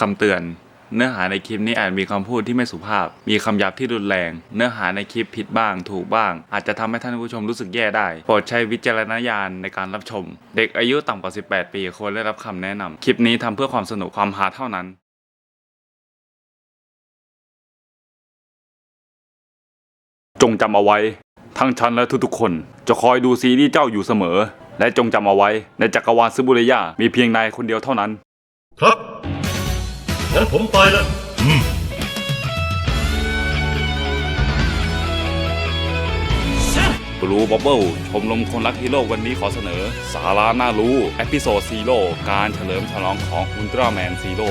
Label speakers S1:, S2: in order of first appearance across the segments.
S1: คำเตือน เนื้อหาในคลิปนี้อาจมีคำพูดที่ไม่สุภาพ มีคำหยาบที่รุนแรง เนื้อหาในคลิปผิดบ้าง ถูกบ้าง อาจจะทำให้ท่านผู้ชมรู้สึกแย่ได้ โปรดใช้วิจารณญาณในการรับชม เด็กอายุต่ำกว่า 18 ปีควรได้รับคำแนะนำคลิปนี้ทำเพื่อความสนุกความฮาเท่านั้นจงจำเอาไว้ ทั้งฉันและทุกๆคน จะคอยดูซีรีส์เจ้าอยู่เสมอ และจงจำเอาไว้ ในจักรวาลซึบุเรยามีเพียงนายคนเดียวเท่านั้น
S2: ครับ งั้นผมไปละอืม
S1: บลูบับเบิลชมรมคนรักฮีโร่วันนี้ขอเสนอ สาระน่ารู้ เอพิโซดซีโร่การเฉลิมฉลองของอุลตร้าแมนซีโร่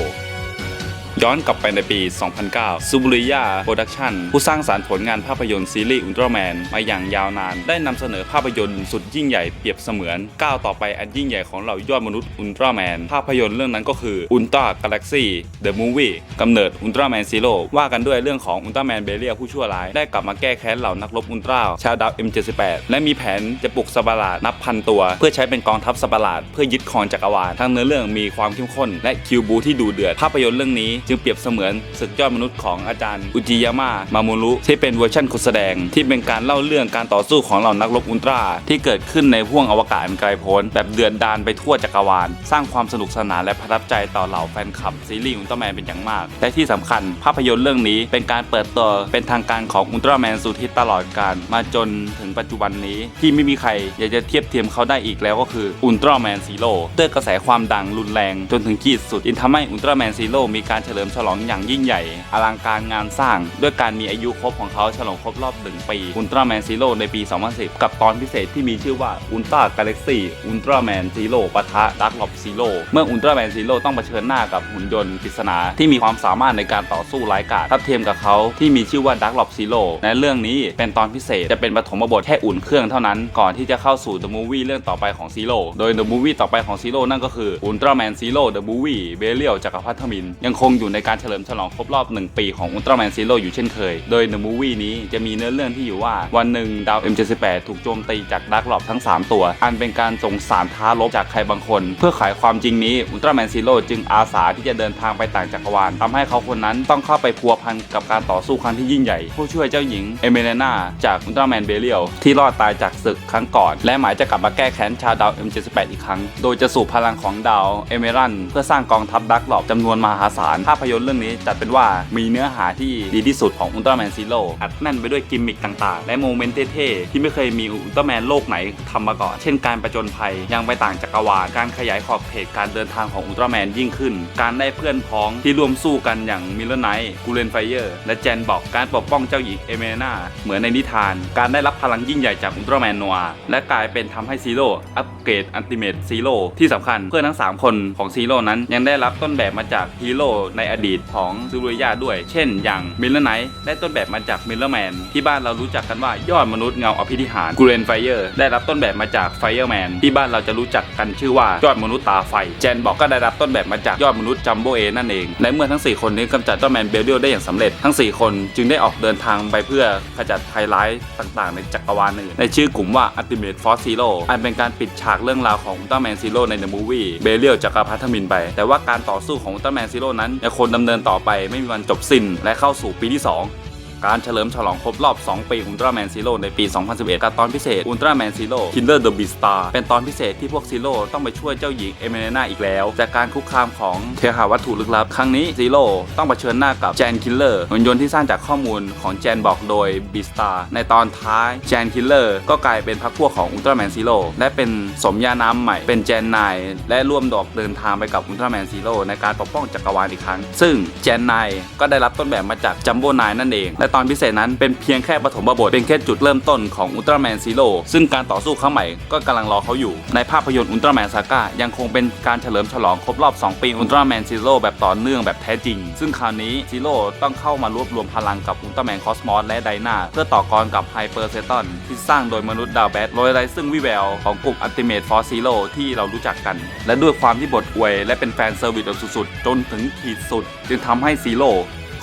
S1: ย้อนกลับไปในปี 2009ซูบุริยาโปรดักชั่นผู้สร้างสารรค์ผลงานภาพยนตร์ซีรีส์อุลตร้าแมนมาอย่างยาวนาน ได้นำเสนอภาพยนตร์สุดยิ่งใหญ่เปรียบเสมือนก้าวต่อไปอันยิ่งใหญ่ของเหล่ายอดมนุษย์อุลตร้าแมนภาพยนตร์เรื่องนั้นก็คืออุลตร้ากาแล็กซี่เดอะมูฟวี่กำเนิดอุลตร้าแมนซีโร่ว่ากันด้วยเรื่องของอุลตร้าแมนเบเรียผู้ชั่วร้ายได้กลับมาแก้แค้นเหล่านักรบอุลตร้าชาวดาว M78 และมีแผนจะปลุกสัตว์ประหลาดนับพันตัว เพื่อใช้เป็นกองทัพสัตว์ประหลาดเพื่อยึดครองจักรวาลทั้งเนื้อเรื่องมีความเข้มข้นและคิวบูที่ดูเดือดภาพยนตร์เรื่องนี้จึงเปรียบเสมือนศึกยอดมนุษย์ของอาจารย์อุจิยาม่ามามูรุที่เป็นเวอร์ชันคนแสดง ที่เป็นการเล่าเรื่องการต่อสู้ของเหล่านักรบอุลตร้าที่เกิดขึ้นในห้วงอวกาศไกลโพ้นแบบเดือดดานไปทั่วจักรวาล สร้างความสนุกสนานและประทับใจต่อเหล่าแฟนคลับซีรีส์อุลตร้าแมนเป็นอย่างมาก และที่สำคัญภาพยนตร์เรื่องนี้เป็นการเปิดตัวเป็นทางการของอุลตร้าแมนสุดฮิตตลอดการมาจนถึงปัจจุบันนี้ที่ไม่มีใครอยากจะเทียบเทียมเขาได้อีกแล้วก็คืออุลตร้าแมนซีโร่ด้วยกระแสความดังรุนแรงจนถึงขีดสุดจึงทำให้อุลตร้าแมนซีโร่มีการเฉลิลิมฉลองอย่างยิ่งใหญ่ อลังการงานสร้าง ด้วยการมีอายุครบของเขาฉลองครบรอบหนึ่งปีอุลตร้าแมนซีโร่ในปี 2010 กับตอนพิเศษที่มีชื่อว่าอุลตร้ากาแล็กซี่อุลตร้าแมนซีโร่ปะทะดักล็อบซีโร่เมื่ออุลตร้าแมนซีโร่ต้องเผชิญหน้ากับหุ่นยนต์ปริศนาที่มีความสามารถในการต่อสู้ร้ายกาจทับเทียมกับเขาที่มีชื่อว่าดักล็อบซีโร่ในเรื่องนี้เป็นตอนพิเศษจะเป็นปฐมบทแค่อุ่นเครื่องเท่านั้นก่อนที่จะเข้าสู่ The Movie เรื่องต่อไปของซีโร่โดย The Movie ต่อไปของซีโร่นั่นก็คืออุลตร้าแมนซีโร่ The Movie เบเรียลจักรพรรดิทมินยังคงอยู่ในการเฉลิมฉลองครบรอบ 1 ปีของอุลตร้าแมนซีโร่อยู่เช่นเคย โดย The Movie นี้จะมีเนื้อเรื่องที่อยู่ว่าวันหนึ่งดาว M78 ถูกโจมตีจากดักหลอบทั้ง 3 ตัว อันเป็นการส่งสารท้าลบจากใครบางคน เพื่อขายความจริงนี้อุลตร้าแมนซีโร่จึงอาสาที่จะเดินทางไปต่างจักรวาลทำให้เขาคนนั้นต้องเข้าไปพัวพันกับการต่อสู้ครั้งที่ยิ่งใหญ่ ผู้ช่วยเจ้าหญิงเอเมเนนาจากอุลตร้าแมนเบเรียลที่รอดตายจากศึกครั้งก่อน และหมายจะกลับมาแก้แค้นชาวดาว M78 อีกครั้ง โดยจะสูบพลังของดาวเอเมรันเพื่อสร้างกองทัพดักหลอบจำนวนมหาศาลาพยนตร์เรื่องนี้จัดเป็นว่ามีเนื้อหาที่ดีที่สุดของอุลตร้าแมนซีโร่อัดแน่นไปด้วยกิมมิคต่างๆ และโมเมนต์เท่ๆ ที่ไม่เคยมีอุลตร้าแมนโลกไหนทำมาก่อน เช่นการประจนภัยยังไปต่างจักรวาลการขยายขอบเขตการเดินทางของอุลตร้าแมนยิ่งขึ้น การได้เพื่อนพ้องที่ร่วมสู้กันอย่างมิลเลอร์ไนท์กูเลนไฟเออร์และแจนบอกการปกป้องเจ้าหญิงเอเมนาเหมือนในนิทาน การได้รับพลังยิ่งใหญ่จากอุลตร้าแมนนัวและกลายเป็นทำให้ซีโร่อัปเกรดอัลติเมทซีโร่ที่สำคัญเพื่อนทั้ง 3 คนของซีโร่นั้นยังได้รับต้นแบบมาจากฮีโร่ในอดีตของซูรุยาด้วย เช่น อย่างมิลเลอร์ไนท์ได้ต้นแบบมาจากมิลเลอร์แมนที่บ้านเรารู้จักกันว่ายอดมนุษย์เงาอภิธิหารกูเรนไฟเออร์ได้รับต้นแบบมาจากไฟเออร์แมนที่บ้านเราจะรู้จักกันชื่อว่ายอดมนุษย์ตาไฟแจนบอกก็ได้รับต้นแบบมาจากยอดมนุษย์จัมโบเอนั่นเองและเมื่อทั้ง 4 คนนี้กำจัดเจ้าแมนเบลเดียลได้อย่างสำเร็จทั้ง 4 คนจึงได้ออกเดินทางไปเพื่อขจัดภัยร้ายต่างๆ ในจักรวาลอื่นในชื่อกลุ่มว่า Ultimate Force Zero อันเป็นการปิดฉากเรื่องราวของอุลตร้าแมนซีโร่ใน The Movie เบเรียลจักรพรรดิมินไป แต่ว่าการต่อสู้ของอุลตร้าแมนซีโร่นั้นยังคงดำเนินต่อไปไม่มีวันจบสิ้นและเข้าสู่ปีที่ 2 การเฉลิมฉลองครบรอบ 2 ปีอุลตร้าแมนซีโร่ในปี 2011 กับตอนพิเศษอุลตร้าแมนซีโร่ Killer the Beastar เป็นตอนพิเศษที่พวกซีโร่ต้องไปช่วยเจ้าหญิงเอเมเนนาอีกแล้ว จากการคุกคามของเทหาวัตถุลึกลับ ครั้งนี้ซีโร่ต้องเผชิญหน้ากับแจนคิลเลอร์หุ่นยนต์ที่สร้างจากข้อมูลของแจนบอกโดย Beastar ในตอนท้ายแจนคิลเลอร์ก็กลายเป็นพรรคพวกของอุลตร้าแมนซีโร่และเป็นสมญานามใหม่ เป็นแจนนายและร่วมดอกเดินทางไปกับอุลตร้าแมนซีโร่ในการปกป้องจักรวาลอีกครั้ง ซึ่งแจนนายก็ได้รับต้นแบบมาจากจัมโบ้นายนั่นเองและตอนพิเศษนั้นเป็นเพียงแค่ปฐมบทเป็นแค่จุดเริ่มต้นของอุลตร้าแมนซีโร่ซึ่งการต่อสู้ครั้งใหม่ก็กำลังรอเขาอยู่ ในภาพยนตร์อุลตร้าแมนซาก้ายังคงเป็นการเฉลิมฉลองครบรอบ 2 ปีอุลตร้าแมนซีโร่แบบต่อเนื่องแบบแท้จริง ซึ่งคราวนี้ซีโร่ต้องเข้ามารวบรวมพลังกับอุลตร้าแมนคอสมอสและไดนาเพื่อต่อกรกับไฮเปอร์เซตอนที่สร้างโดยมนุษย์ดาวแบทโดยไรซึ่งวิแววของกลุ่มอัลติเมทฟอร์ซีโร่ที่เรารู้จักกัน และด้วยความที่บทอวย และเป็นแฟนเซอร์วิสแบบสุดๆจนถึงขีดสุด จึงทำให้ซีโร่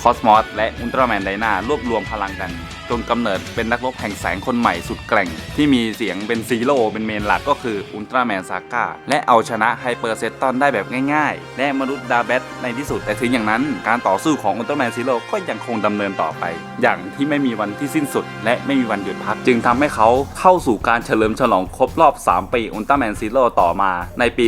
S1: คอสมอสและอุลตร้าแมนไดนารวบรวมพลังกัน จนกำเนิดเป็นนักรบแห่งแสงคนใหม่สุดแกร่ง ที่มีเสียงเป็นซีโร่เป็นเมนหลักก็คืออุลตร้าแมนซาก้าและเอาชนะไฮเปอร์เซตตอนได้แบบง่ายๆ และมนุษย์ดาแบทในที่สุดแต่ถึงอย่างนั้น การต่อสู้ของอุลตร้าแมนซีโร่ก็ยังคงดำเนินต่อไป อย่างที่ไม่มีวันที่สิ้นสุด และไม่มีวันหยุดพัก จึงทำให้เขาเข้าสู่การเฉลิมฉลองครบรอบ 3 ปีอุลตร้าแมนซีโร่ต่อมาในปี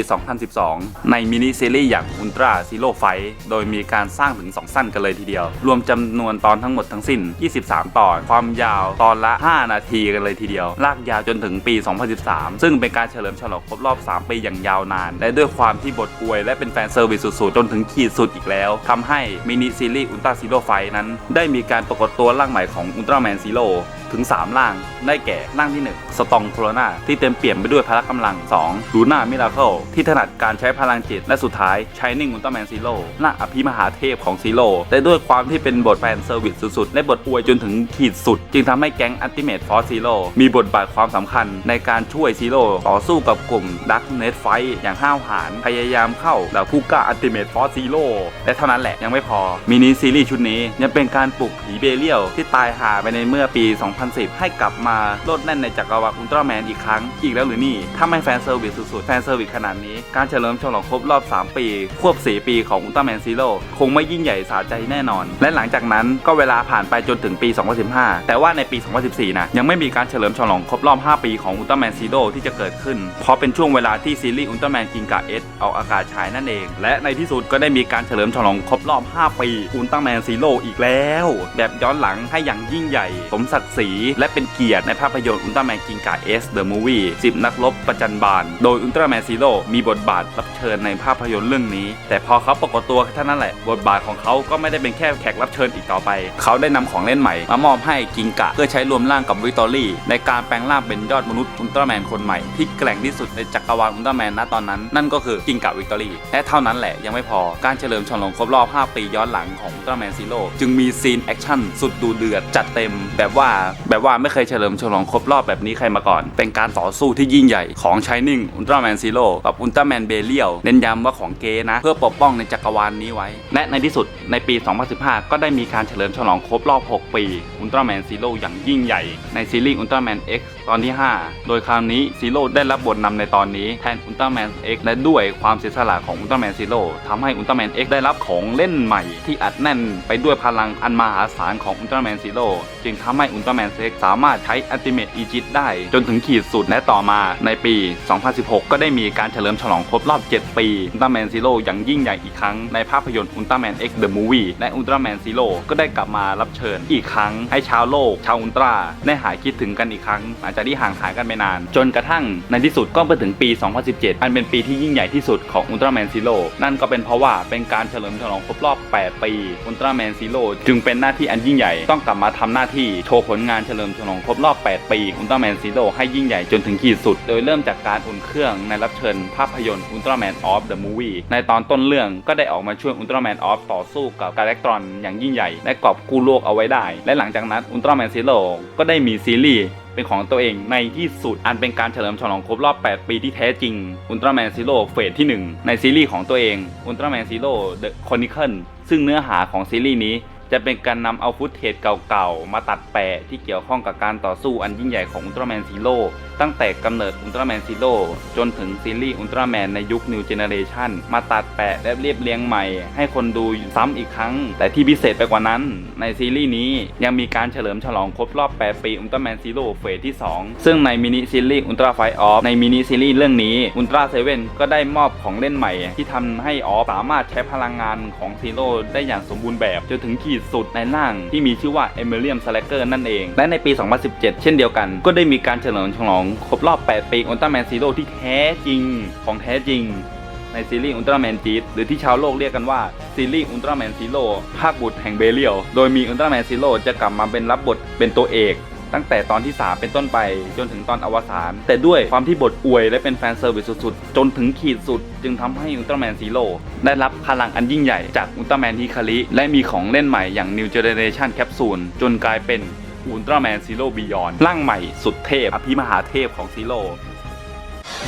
S1: 2012 ในมินิซีรีส์อย่างอุลตร้าซีโร่ไฟโดยมีการสร้างถึง 2 สั้นกันเลยทีเดียว รวมจำนวนตอนทั้งหมดทั้งสิ้น 23 ตอนความยาวตอนละ 5 นาทีกันเลยทีเดียว ลากยาวจนถึงปี 2013 ซึ่งเป็นการเฉลิมฉลองครบรอบ 3 ปีอย่างยาวนาน และด้วยความที่บทอวย และเป็นแฟนเซอร์วิสสุดๆ จนถึงขีดสุดอีกแล้วทำให้มินิซีรีส์อุลตร้าซีโร่ไฟนั้น ได้มีการปรากฏตัวร่างใหม่ของอุลตร้าแมนซีโร่ ถึง 3 ร่าง ได้แก่ร่างที่ 1 สตองโคโรนาที่เต็มเปี่ยมไปด้วยพละกำลัง 2. ลูน่ามิราเคิลที่ถนัดการใช้พลังจิต และสุดท้ายชายนิ่งอุลตร้าแมนซีโร่ร่างอภิมหาเทพของซีโร่แต่ด้วยความที่เป็นบทแฟนเซอร์วิสสุดๆและบทอวยจนถึงขีดสุด จึงทำให้แก๊งอัลติเมทฟอร์ซีโร่มีบทบาทความสำคัญในการช่วยซีโร่ต่อสู้กับกลุ่มดักเน t ไฟอย่างห้าวหาญพยายามเข้าเหล่าผู้กล้าอัลติเมทฟอร์ซีโร่และเท่านั้นแหละยังไม่พอมินิซีรีส์ชุดนี้ยังเป็นการปลุกผีเบเลียวที่ตายหาไปในเมื่อปี2010 ให้กลับมาโลดแล่นในจักรวาลอุลตร้าแมนอีกครั้ง อีกแล้วหรือนี่ ถ้าไม่แฟนเซอร์วิสสุดๆ แฟนเซอร์วิสขนาดนี้ การเฉลิมฉลองครบรอบ 3 ปี ควบ 4 ปีของอุลตร้าแมนซีโร่คงไม่ยิ่งใหญ่สาใจแน่นอน และหลังจากนั้นก็เวลาผ่านไปจนถึงปี 2015 แต่ว่าในปี 2014 นะ ยังไม่มีการเฉลิมฉลองครบรอบ 5 ปีของอุลตร้าแมนซีโร่ที่จะเกิดขึ้น เพราะเป็นช่วงเวลาที่ซีรีส์อุลตร้าแมนกิงกาเอสเอาอากาศฉายนั่นเอง และในที่สุดก็ได้มีการเฉลิมฉลองครบรอบ 5 ปีอุลตร้าแมนซีโร่อีกแล้ว แบบย้อนหลังให้อย่างยิ่งใหญ่สมศักดิ์ศรีและเป็นเกียรติในภาพยนตร์อุลตร้าแมนกิงกาเอสเดอะมูวี่สิบนักรบประจันบาน โดยอุลตร้าแมนซีโร่มีบทบาทรับเชิญในภาพยนตร์เรื่องนี้ แต่พอเขาปรากฏตัวแค่เท่านั้นแหละ บทบาทของเขาก็ไม่ได้เป็นแค่แขกรับเชิญอีกต่อไป เขาได้นำของเล่นใหม่ มามอบให้กิงกะเพื่อใช้รวมร่างกับวิกตอรี่ในการแปลงร่างเป็นยอดมนุษย์อุลตร้าแมนคนใหม่ที่แกร่งที่สุดในจักรวาลอุลตร้าแมนณตอนนั้นนั่นก็คือกิงกะวิกตอรี่และเท่านั้นแหละยังไม่พอการเฉลิมฉลองครบรอบ 5 ปีย้อนหลังของอุลตร้าแมนซีโร่จึงมีซีนแอคชั่นสุดดูเดือดจัดเต็มแบบว่าแบบว่าไม่เคยเฉลิมฉลองครบรอบแบบนี้ใครมาก่อน เป็นการต่อสู้ที่ยิ่งใหญ่ของชายนิ่งอุลตร้าแมนซีโร่กับอุลตร้าแมนเบเลียวเน้นย้ำว่าของเกนะ เพื่อปกป้องในจักรวาลนี้ไว้ และในที่สุดในปี 2015 ก็ได้มีการเฉลิมฉลองครบรอบ 6 ปีอุลตร้าแมนซีโร่อย่างยิ่งใหญ่ในซีรีส์อุลตร้าแมน X ตอนที่ 5 โดยคราวนี้ซีโร่ได้รับบทนำในตอนนี้แทนอุลตร้าแมน X และด้วยความเสียสละของอุลตร้าแมนซีโร่ทำให้อุลตร้าแมน X ได้รับของเล่นใหม่ที่อัดแน่นไปด้วยพลังอันมหาศาลของอุลตร้าแมนซีโร่จึงทำให้อุลตร้าแมน X สามารถใช้อัลติเมทอีจิตได้ จนถึงขีดสุดและต่อมาในปี 2016 ก็ได้มีการเฉลิมฉลองครบรอบ 7 ปีอุลตร้าแมนซีโร่อย่างยิ่งใหญ่อีกครั้งในภาพยนตร์อุลตร้าแมน X The Movie และอุลตร้าแมนซีโร่ก็ได้กลับมารับเชิญอีกครั้ง ให้ชาวโลก ชาวอุลตร้าได้หายคิดถึงกันอีกครั้ง หลังจากที่ห่างหายกันไปนาน จนกระทั่งในที่สุดก็ไปถึงปี 2017 อันเป็นปีที่ยิ่งใหญ่ที่สุดของอุลตร้าแมนซีโร่นั่นก็เป็นเพราะว่าเป็นการเฉลิมฉลองครบรอบ 8 ปีอุลตร้าแมนซีโร่จึงเป็นหน้าที่อันยิ่งใหญ่ต้องกลับมาทำหน้าที่โชว์ผลงานเฉลิมฉลองครบรอบ 8 ปีอุลตร้าแมนซีโร่ให้ยิ่งใหญ่จนถึงขีดสุด โดยเริ่มจากการอุ่นเครื่องในรับเชิญภาพยนตร์อุลตร้าแมนออฟเดอะมูวี่ในตอนต้นเรื่องก็ได้ออกมาช่วยอุลตร้าแมนออฟต่อสู้กับกาแล็กตรอนอย่างยิ่งใหญ่ และกอบกู้โลกเอาไว้ได้ และหลังจากนั้นอุลตร้าแมนซีโร่ก็ได้มีซีรีส์เป็นของตัวเองในที่สุด อันเป็นการเฉลิมฉลองครบรอบ 8 ปีที่แท้จริงอุลตร้าแมนซีโร่เฟสที่ 1 ในซีรีส์ของตัวเองอุลตร้าแมนซีโร่เดอะคอนิเคิลซึ่งเนื้อหาของซีรีส์นี้ จะเป็นการนำเอาฟุตเทจเก่าๆ มาตัดแปะที่เกี่ยวข้องกับการต่อสู้อันยิ่งใหญ่ของอุลตร้าแมนซีโร่ตั้งแต่กำเนิดอุลตร้าแมนซีโร่จนถึงซีรีส์อุลตร้าแมนในยุคนิวเจเนเรชันมาตัดแปะและเรียบเรียงใหม่ ให้คนดูซ้ำอีกครั้ง แต่ที่พิเศษไปกว่านั้น ในซีรีส์นี้ยังมีการเฉลิมฉลองครบรอบ 8 ปีอุลตร้าแมนซีโร่เฟสที่ 2 ซึ่งในมินิซีรีส์อุลตร้าไฟออฟในมินิซีรีส์เรื่องนี้อุลตร้าเซเว่นก็ได้มอบของเล่นใหม่ ที่ทำให้ออฟสามารถใช้พลังงานของซีโร่ได้อย่างสมบูรณ์แบบจนถึงขีดสุดในร่างที่มีชื่อว่าเอเมเลียมสแลกเกอร์นั่นเอง และในปี 2017 เช่นเดียวกัน ก็ได้มีการเฉลิมฉลองครบรอบ 8 ปีอุลตร้าแมนซีโร่ที่แท้จริงของแท้จริงในซีรีส์อุลตร้าแมนจีดหรือที่ชาวโลกเรียกกันว่า ซีรีส์อุลตร้าแมนซีโร่ภาคบุตรแห่งเบเรียล โดยมีอุลตร้าแมนซีโร่จะกลับมาเป็นรับบทเป็นตัวเอก ตั้งแต่ตอนที่ 3 เป็นต้นไป จนถึงตอนอวสาน แต่ด้วยความที่บทอวยและเป็นแฟนเซอร์วิสสุดๆ จนถึงขีดสุด จึงทำให้อุลตร้าแมนซีโร่ได้รับพลังอันยิ่งใหญ่จากอุลตร้าแมนฮิคาริและมีของเล่นใหม่อย่าง New Generation Capsule จนกลายเป็นอุลตร้าแมนซีโร่บียอนร่างใหม่สุดเทพ อภิมหาเทพของซีโร่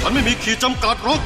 S2: ฉันไม่มีขีดจำกัดหรอก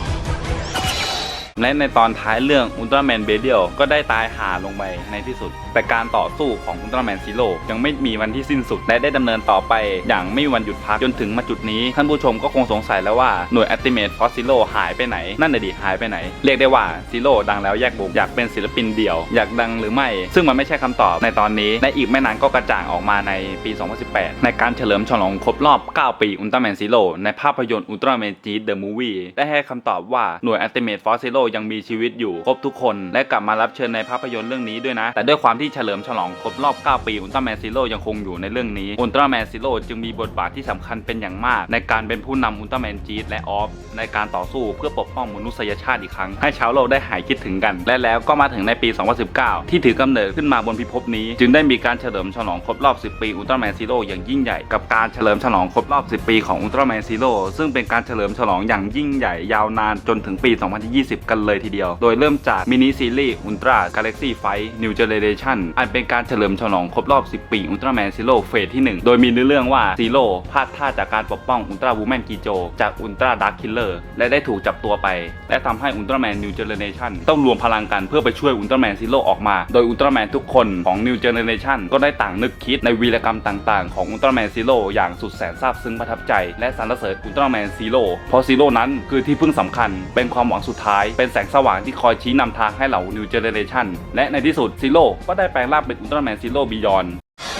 S1: และในตอนท้ายเรื่องอุลตร้าแมนเบเดียลก็ได้ตายหาลงไปในที่สุด แต่การต่อสู้ของอุลตร้าแมนซีโร่ยังไม่มีวันที่สิ้นสุดและได้ดำเนินต่อไป อย่างไม่มีวันหยุดพักจนถึงมาจุดนี้ ท่านผู้ชมก็คงสงสัยแล้วว่าหน่วยอัติเมทฟอสซิโลหายไปไหน นั่นน่ะดิหายไปไหน เรียกได้ว่าซีโร่ดังแล้วแยกวงอยากเป็นศิลปินเดี่ยว อยากดังหรือไม่ ซึ่งมันไม่ใช่คำตอบในตอนนี้และอีกไม่นานก็กระจ่างออกมาในปี 2018 ในการเฉลิมฉลองครบรอบ 9 ปีอุลตร้าแมนซีโร่ในภาพยนตร์อุลตร้าแมนจีเดอะมูวี่ได้ให้คำตอบว่าหน่วยอัติเมทฟอสซิโลยังมีชีวิตอยู่ครบทุกคน และกลับมารับเชิญในภาพยนตร์เรื่องนี้ด้วยนะ แต่ด้วยความที่เฉลิมฉลองครบรอบ 9 ปีอุลตร้าแมนซีโร่ยังคงอยู่ในเรื่องนี้อุลตร้าแมนซีโร่จึงมีบทบาทที่สำคัญเป็นอย่างมาก ในการเป็นผู้นำอุลตร้าแมนจีดและออฟในการต่อสู้เพื่อปกป้องมนุษยชาติอีกครั้ง ให้ชาวโลกได้หายคิดถึงกัน และแล้วก็มาถึงในปี 2019 ที่ถือกำเนิดขึ้นมาบนพิภพนี้ จึงได้มีการเฉลิมฉลองครบรอบ 10 ปีอุลตร้าแมนซีโร่อย่างยิ่งใหญ่กับการเฉลิมฉลองครบรอบ 10 ปีของอุลตร้าแมนซีโร่ซึ่งเป็นการเฉลิมฉลองอย่างยิ่งใหญ่ยาวนานจนถึงปี 2020 กันเลยทีเดียว โดยเริ่มจากมินิซีรีส์อุลตร้ากาแล็กซี่ไฟนิวเจเนเรชันอันเป็นการเฉลิมฉลองครบรอบ 10 ปีอุลตร้าแมนซีโร่เฟสที่ 1 โดยมีเนื้อเรื่องว่าซีโร่พลาดท่าจากการปกป้องอุลตร้าวูแมนกีโจ จากอุลตร้าดาร์คคิลเลอร์และได้ถูกจับตัวไป และทำให้อุลตร้าแมนนิวเจเนเรชันต้องรวมพลังกันเพื่อไปช่วยอุลตร้าแมนซีโร่ออกมา โดยอุลตร้าแมนทุกคนของนิวเจเนเรชันก็ได้ต่างนึกคิดในวีรกรรมต่างๆ ของอุลตร้าแมนซีโร่อย่างสุดแสนซาบซึ้งประทับใจและสรรเสริญอุลตร้าแมนซีโร่เพราะซีโร่นั้นคือที่พึ่งสำคัญ เป็นความหวังสุดท้าย เป็นแสงสว่างที่คอยชี้นำทางให้เหล่านิวเจเนเรชันและในที่สุดซีโร่ก็ได้แปลงร่างเป็นอุลตร้าแมนซีโร่บียอน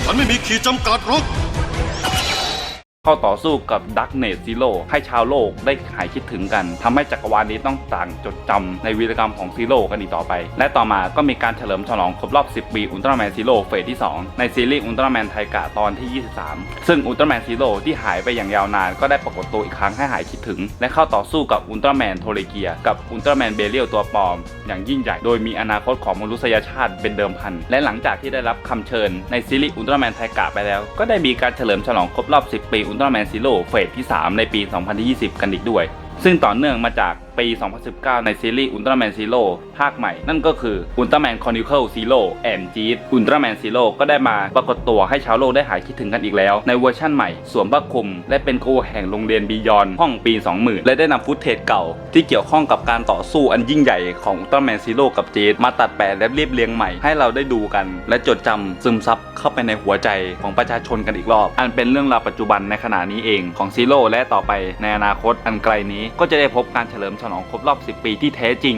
S2: มันไม่มีขีดจำกัดหรอก
S1: เข้าต่อสู้กับดักเนตซิโร่ให้ชาวโลกได้หายคิดถึงกันทำให้จักรวาลนี้ต้องต่างจดจำในวีรกรรมของซีโร่กันอีกต่อไป และต่อมาก็มีการเฉลิมฉลองครบรอบ 10 ปีอุลตร้าแมนซีโร่เฟสที่ 2 ในซีรีส์อุลตร้าแมนไทกะตอนที่ 23 ซึ่งอุลตร้าแมนซีโร่ที่หายไปอย่างยาวนานก็ได้ปรากฏตัวอีกครั้งให้หายคิดถึง และเข้าต่อสู้กับอุลตร้าแมนโทเลเกียกับอุลตร้าแมนเบเรียลตัวปลอม อย่างยิ่งใหญ่โดยมีอนาคตของมนุษยชาติเป็นเดิมพันและหลังจากที่ได้รับคำเชิญในซีรีส์อุลตร้าแมนไทกะไปแล้ว ก็ได้มีการเฉลิมฉลองครบรอบ 10 ปีอุลตร้าแมนซิโลเฟสที่ 3 ในปี 2020 กันอีกด้วย ซึ่งต่อเนื่องมาจาก ปี 2019 ในซีรีส์อุลตร้าแมนซีโร่ภาคใหม่ นั่นก็คืออุลตร้าแมนคอนิเคิลซีโร่แอนจีดอุลตร้าแมนซีโร่ก็ได้มาปรากฏตัวให้ชาวโลกได้หายคิดถึงกันอีกแล้ว ในเวอร์ชั่นใหม่สวมผ้าคลุม และเป็นครูแห่งโรงเรียนบียอนห้องปี 20,000 และได้นำฟุตเทจเก่า ที่เกี่ยวข้องกับการต่อสู้อันยิ่งใหญ่ของอุลตร้าแมนซีโร่กับจีดมาตัดแปลและเรียบเรียงใหม่ให้เราได้ดูกัน และจดจำซึมซับเข้าไปในหัวใจของประชาชนกันอีกรอบ อันเป็นเรื่องราวปัจจุบันในขณะนี้เองของซีโร่และต่อไปในอนาคตอันไกลนี้ก็จะได้พบการเฉลิมฉลองครบรอบ 10 ปีที่แท้จริง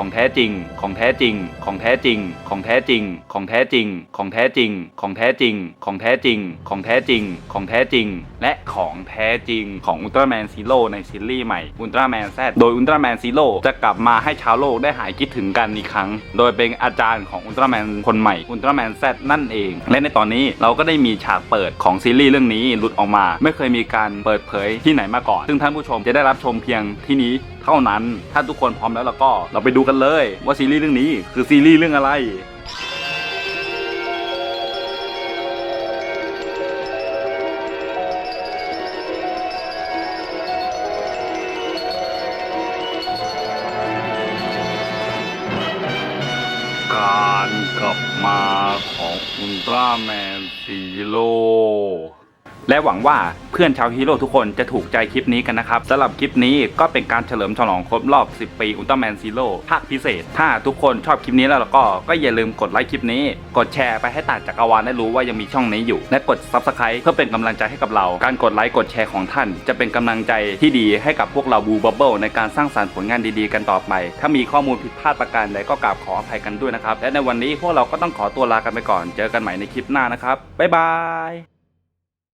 S1: ของแท้จริง ของแท้จริง ของแท้จริง ของแท้จริง ของแท้จริง ของแท้จริง ของแท้จริง ของแท้จริง ของแท้จริง ของแท้จริง และของแท้จริงของอุลตร้าแมนซีโร่ในซีรีส์ใหม่อุลตร้าแมนแซดโดยอุลตร้าแมนซีโร่จะกลับมาให้ชาวโลกได้หายคิดถึงกันอีกครั้ง โดยเป็นอาจารย์ของอุลตร้าแมนคนใหม่อุลตร้าแมนแซดนั่นเอง และในตอนนี้เราก็ได้มีฉากเปิดของซีรีส์เรื่องนี้หลุดออกมา ไม่เคยมีการเปิดเผยที่ไหนมาก่อน ซึ่งท่านผู้ชมจะได้รับชมเพียงที่นี้ เท่านั้น ถ้าทุกคนพร้อมแล้วเราก็เราไปดูกันเลย ว่าซีรีส์เรื่องนี้คือซีรีส์เรื่องอะไรการกลับมาของอุลตร้าแมนซีโรและหวังว่า พื่อนชาวฮีโร่ทุกคนจะถูกใจคลิปนี้กันนะครับสำหรับคลิปนี้ก็เป็นการเฉลิมฉลองครบรอบ 10 ปีอุลตร้าแมนซีโร่ภาคพิเศษ ถ้าทุกคนชอบคลิปนี้แล้วก็ก็อย่าลืมกดไลค์คลิปนี้ กดแชร์ไปให้ต่างจักรวาลได้รู้ว่ายังมีช่องนี้อยู่ และกด Subscribe เพื่อเป็นกำลังใจให้กับเรา การกดไลค์กดแชร์ของท่าน จะเป็นกำลังใจที่ดีให้กับพวกเราบูบับเบิลในการสร้างสรรค์ผลงานดีๆ กันต่อไป ถ้ามีข้อมูลผิดพลาดประการใดก็กราบขออภัยกันด้วยนะครับและในวันนี้พวกเราก็ต้องขอตัวลากันไปก่อน เจอกันใหม่ในคลิปหน้านะครับบ๊ายบาย